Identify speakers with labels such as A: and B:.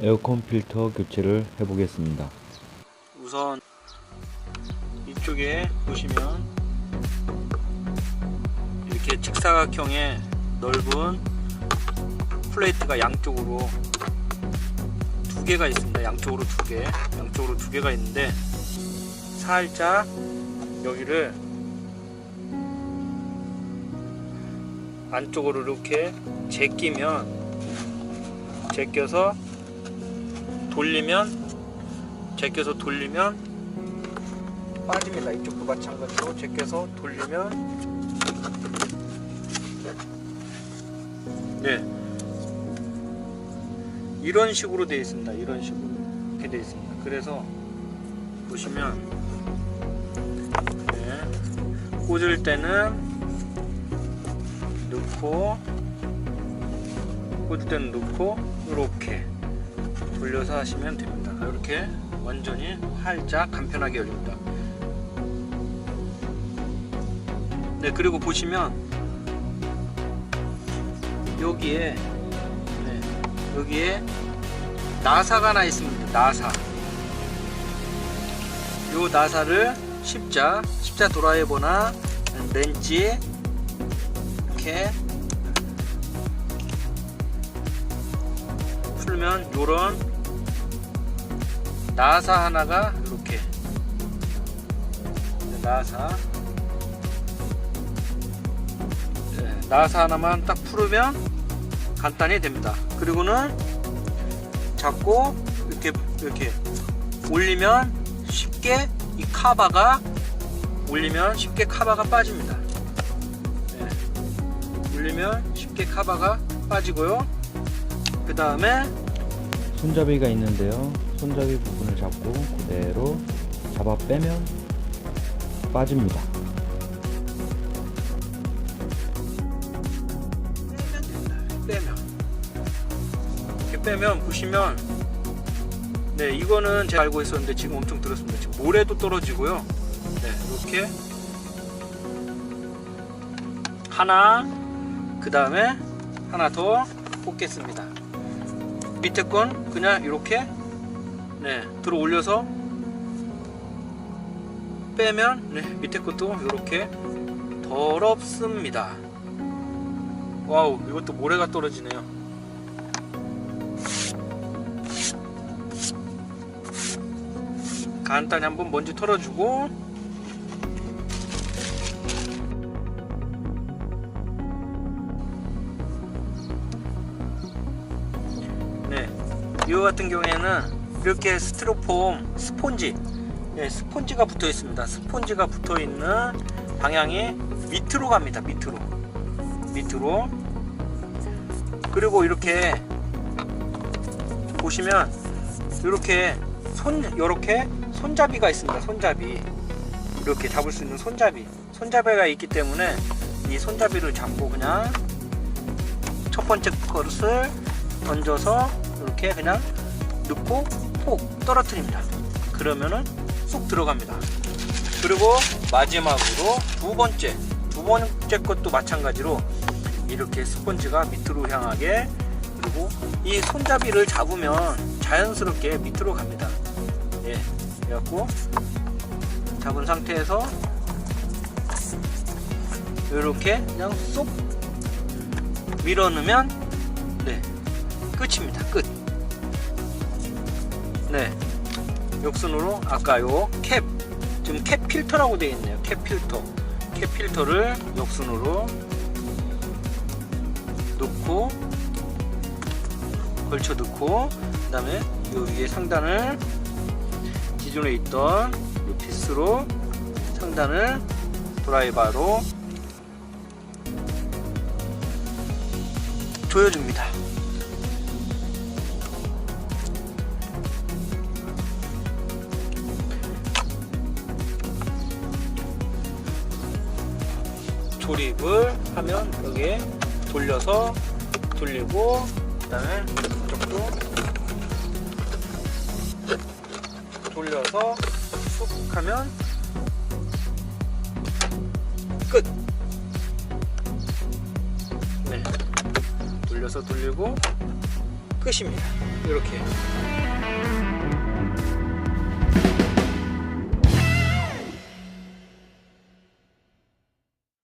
A: 에어컨 필터 교체를 해보겠습니다.
B: 우선 이쪽에 보시면 이렇게 직사각형의 넓은 플레이트가 양쪽으로 두 개가 있습니다. 양쪽으로 두 개, 양쪽으로 두 개가 있는데 살짝 여기를 안쪽으로 이렇게 제끼면 제껴서 돌리면 제껴서 돌리면 빠집니다. 이쪽도 마찬가지로 제껴서 돌리면 네 이런 식으로 되어 있습니다. 이런 식으로 이렇게 되어 있습니다. 그래서 보시면 네, 꽂을 때는 넣고 꽂을 때는 넣고 이렇게 돌려서 하시면 됩니다. 이렇게 완전히 활짝 간편하게 열립니다. 네, 그리고 보시면 여기에 네, 여기에 나사가 하나 있습니다. 나사. 요 나사를 십자, 십자 드라이버나 렌치 이렇게 풀면 요런 나사 하나가 이렇게 나사 네, 나사 하나만 딱 풀으면 간단히 됩니다. 그리고는 잡고 이렇게 이렇게 올리면 쉽게 이 카바가 올리면 쉽게 카바가 빠집니다. 네, 올리면 쉽게 카바가 빠지고요. 그 다음에
A: 손잡이가 있는데요. 손잡이 부분을 잡고 그대로 잡아 빼면 빠집니다.
B: 빼면 이렇게 빼면 보시면 네 이거는 제가 알고 있었는데 지금 엄청 들었습니다. 지금 모래도 떨어지고요. 네 이렇게 하나 그 다음에 하나 더 꽂겠습니다. 밑에 건 그냥 이렇게 네 들어 올려서 빼면 네 밑에 것도 이렇게 더럽습니다. 와우 이것도 모래가 떨어지네요 간단히 한번 먼지 털어주고 네 이거 같은 경우에는 이렇게 스티로폼 스폰지. 네, 스폰지가 붙어 있습니다. 스폰지가 붙어 있는 방향이 밑으로 갑니다. 밑으로. 밑으로. 그리고 이렇게 보시면 이렇게 손 이렇게 손잡이가 있습니다. 손잡이. 이렇게 잡을 수 있는 손잡이. 손잡이가 있기 때문에 이 손잡이를 잡고 그냥 첫 번째 것을 던져서 이렇게 그냥 넣고 폭 떨어뜨립니다 그러면은 쏙 들어갑니다 그리고 마지막으로 두 번째 두 번째 것도 마찬가지로 이렇게 스펀지가 밑으로 향하게 그리고 이 손잡이를 잡으면 자연스럽게 밑으로 갑니다. 예, 그래갖고 잡은 상태에서 이렇게 그냥 쏙 밀어 넣으면 네 끝입니다. 끝. 네, 역순으로 아까 요 캡 지금 캡 필터라고 되어 있네요. 캡 필터. 캡 필터를 역순으로 넣고 걸쳐 넣고 그 다음에 요 위에 상단을 기존에 있던 요 피스로 상단을 드라이버로 조여줍니다. 조립을 하면 여기에 돌려서 돌리고 그다음에 이쪽도 돌려서 쑥 하면 끝. 네. 돌려서 돌리고 끝입니다. 이렇게